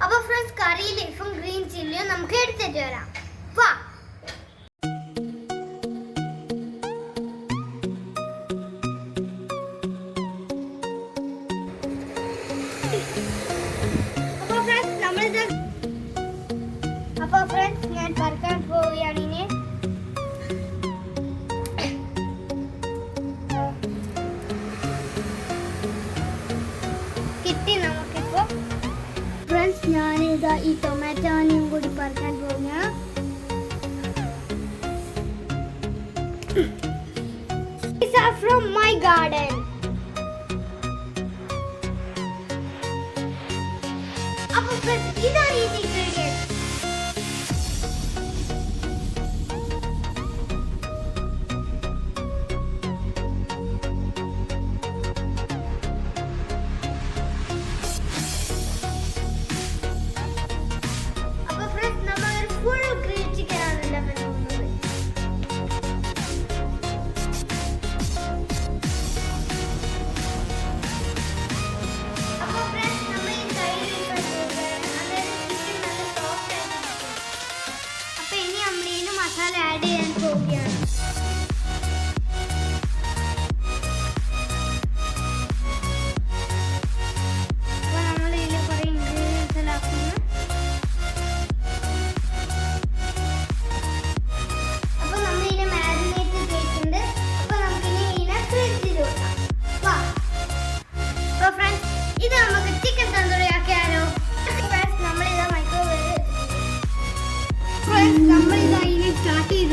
അപ്പൊ ഫ്രണ്ട്സ് കറി ലീഫും ഗ്രീൻ ചില്ലിയും നമുക്ക് എടുത്തിട്ട് വരാം. കിട്ടി നമുക്കിപ്പോൾ ഫ്രണ്ട്സ് ഞാൻ ഇതാ ഈ ടൊമാറ്റോനെയും കൂടി പറക്കാൻ പോകുന്ന ഫ്രം മൈ ഗാർഡൻ അപ്പൊ ഇതാ ഈ Hello.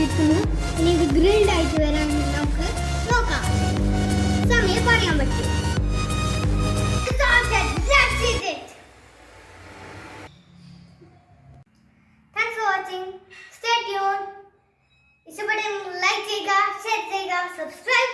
വെക്കുന്നു ഇനി ഇത് ഗ്രിൽഡ് ആയിട്ട് വരാൻ നമുക്ക് നോക്കാം. സമയം പറയാൻ പറ്റും. ഇഷ്ടപ്പെട്ടെങ്കിൽ ലൈക്ക് ചെയ്യുക ഷെയർ ചെയ്യുക സബ്സ്ക്രൈബ്